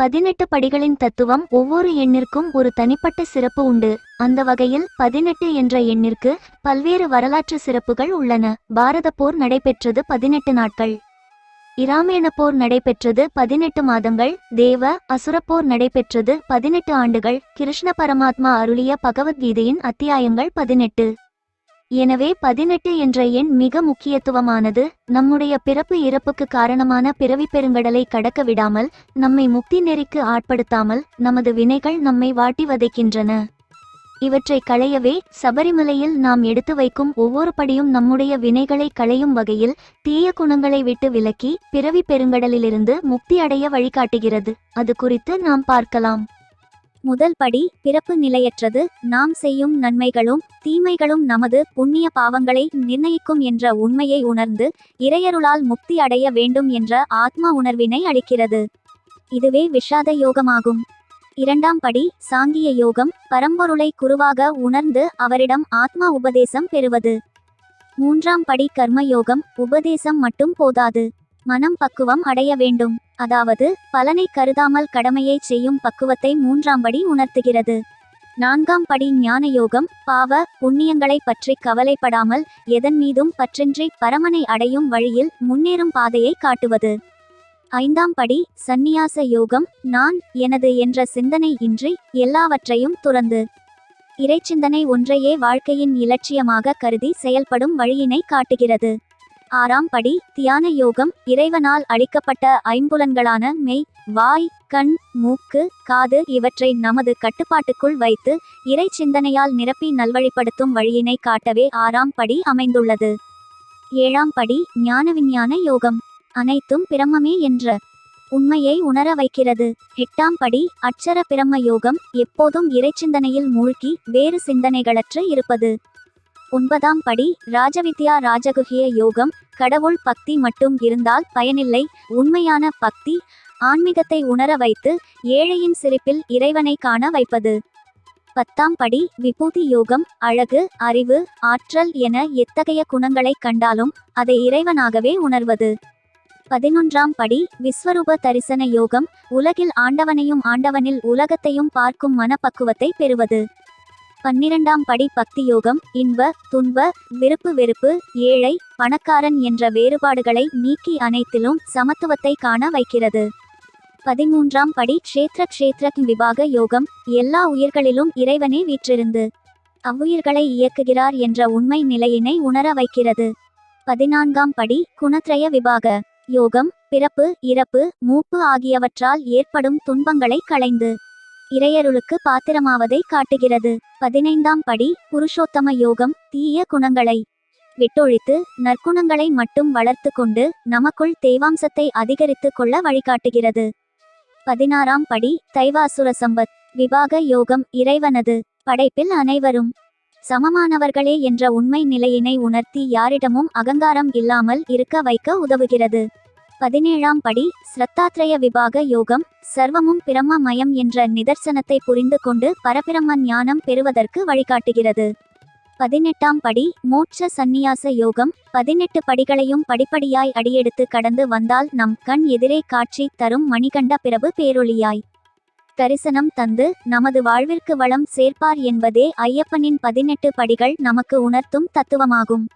பதினெட்டு படிகளின் தத்துவம் ஒவ்வொரு எண்ணிற்கும் ஒரு தனிப்பட்ட சிறப்பு உண்டு. அந்த வகையில் பதினெட்டு என்ற எண்ணிற்கு பல்வேறு வரலாற்று சிறப்புகள் உள்ளன. பாரத போர் நடைபெற்றது பதினெட்டு நாட்கள். இராமேண போர் நடைபெற்றது பதினெட்டு மாதங்கள். தேவ அசுரப்போர் நடைபெற்றது பதினெட்டு ஆண்டுகள். கிருஷ்ண பரமாத்மா அருளிய பகவத்கீதையின் அத்தியாயங்கள் பதினெட்டு. எனவே பதினெட்டு என்ற எண் மிக முக்கியத்துவமானது. நம்முடைய பிறப்பு இறப்புக்கு காரணமான பிறவி பெருங்கடலை கடக்க விடாமல் நம்மை முக்தி நெறிக்கு ஆட்படுத்தாமல் நமது வினைகள் நம்மை வாட்டி வதைக்கின்றன. இவற்றை களையவே சபரிமலையில் நாம் எடுத்து வைக்கும் ஒவ்வொரு படியும் நம்முடைய வினைகளை களையும் வகையில் தீய குணங்களை விட்டு விலக்கி பிறவி பெருங்கடலிலிருந்து முக்தி அடைய வழிகாட்டுகிறது. அது குறித்து நாம் பார்க்கலாம். முதல் படி பிறப்பு நிலையற்றது. நாம் செய்யும் நன்மைகளும் தீமைகளும் நமது புண்ணிய பாவங்களை நிர்ணயிக்கும் என்ற உண்மையை உணர்ந்து இறையருளால் முக்தி அடைய வேண்டும் என்ற ஆத்ம உணர்வினை அளிக்கிறது. இதுவே விஷாத யோகமாகும். இரண்டாம் படி சாங்கிய யோகம் பரம்பொருளை குருவாக உணர்ந்து அவரிடம் ஆத்ம உபதேசம் பெறுவது. மூன்றாம் படி கர்ம யோகம் உபதேசம் மட்டும் போதாது. மனம் பக்குவம் அடைய வேண்டும். அதாவது பலனை கருதாமல் கடமையை செய்யும் பக்குவத்தை மூன்றாம் படி உணர்த்துகிறது. நான்காம் படி ஞான யோகம் பாவ புண்ணியங்களை பற்றி கவலைப்படாமல் எதன் மீதும் பற்றின்றி பரமனை அடையும் வழியில் முன்னேறும் பாதையை காட்டுவது. ஐந்தாம் படி சந்நியாச யோகம் நான் எனது என்ற சிந்தனை இன்றி எல்லாவற்றையும் துறந்து. இறைச்சிந்தனை ஒன்றையே வாழ்க்கையின் இலட்சியமாக கருதி செயல்படும் வழியினை காட்டுகிறது. ஆறாம் படி தியான யோகம் இறைவனால் அளிக்கப்பட்ட ஐம்புலன்களான மெய் வாய் கண் மூக்கு காது இவற்றை நமது கட்டுப்பாட்டுக்குள் வைத்து இறை சிந்தனையால் நிரப்பி நல்வழிப்படுத்தும் வழியினை காட்டவே ஆறாம் படி அமைந்துள்ளது. ஏழாம் படி ஞான விஞ்ஞான யோகம். அனைத்தும் பிரம்மமே என்ற உண்மையை உணர வைக்கிறது. எட்டாம் படி அட்சர பிரம்ம யோகம் எப்போதும் இறைச்சிந்தனையில் மூழ்கி வேறு சிந்தனைகளற்று இருப்பது. ஒன்பதாம் படி ராஜவித்யா ராஜகுகிய யோகம். கடவுள் பக்தி மட்டும் இருந்தால் பயனில்லை. உண்மையான பக்தி ஆன்மீகத்தை உணர வைத்து ஏழையின் சிரிப்பில் இறைவனை காண வைப்பது. பத்தாம் படி விபூதி யோகம். அழகு அறிவு ஆற்றல் என எத்தகைய குணங்களை கண்டாலும் அதை இறைவனாகவே உணர்வது. பதினொன்றாம் படி விஸ்வரூப தரிசன யோகம். உலகில் ஆண்டவனையும் ஆண்டவனில் உலகத்தையும் பார்க்கும் மனப்பக்குவத்தை பெறுவது. பன்னிரண்டாம் படி பக்தி யோகம் இன்ப துன்ப விருப்பு வெறுப்பு ஏழை பணக்காரன் என்ற வேறுபாடுகளை நீக்கி அனைத்திலும் சமத்துவத்தை காண வைக்கிறது. பதிமூன்றாம் படி க்ஷேத்ர க்ஷேத்ர விபாக யோகம் எல்லா உயிர்களிலும் இறைவனே வீற்றிருந்து அவ்வுயிர்களை இயக்குகிறார் என்ற உண்மை நிலையினை உணர வைக்கிறது. பதினான்காம் படி குணத்ரய விபாக யோகம் பிறப்பு இறப்பு மூப்பு ஆகியவற்றால் ஏற்படும் துன்பங்களை களைந்து இறையருளுக்கு பாத்திரமாவதை காட்டுகிறது. பதினைந்தாம் படி புருஷோத்தம யோகம் தீய குணங்களை. விட்டொழித்து நற்குணங்களை மட்டும் வளர்த்து கொண்டு நமக்குள் தேவாம்சத்தை அதிகரித்து கொள்ள வழிகாட்டுகிறது. பதினாறாம் படி தைவாசுர சம்பத் விபாக யோகம் இறைவனது. படைப்பில் அனைவரும் சமமானவர்களே என்ற உண்மை நிலையினை உணர்த்தி யாரிடமும் அகங்காரம் இல்லாமல் இருக்க வைக்க உதவுகிறது. பதினேழாம் படி ஸ்ரத்தாத்ரய விபாக யோகம் சர்வமும் பிரம்மமயம் என்ற நிதர்சனத்தை புரிந்து கொண்டு பரபிரம்ம ஞானம் பெறுவதற்கு வழிகாட்டுகிறது. பதினெட்டாம் படி மோட்ச சந்நியாச யோகம் பதினெட்டு படிகளையும் படிப்படியாய் அடியெடுத்து கடந்து வந்தால் நம் கண் எதிரே காட்சி தரும் மணிகண்ட பிறகு பேரொளியாய். தரிசனம் தந்து நமது வாழ்விற்கு வளம் சேர்ப்பார் என்பதே ஐயப்பனின் பதினெட்டு படிகள் நமக்கு உணர்த்தும் தத்துவமாகும்.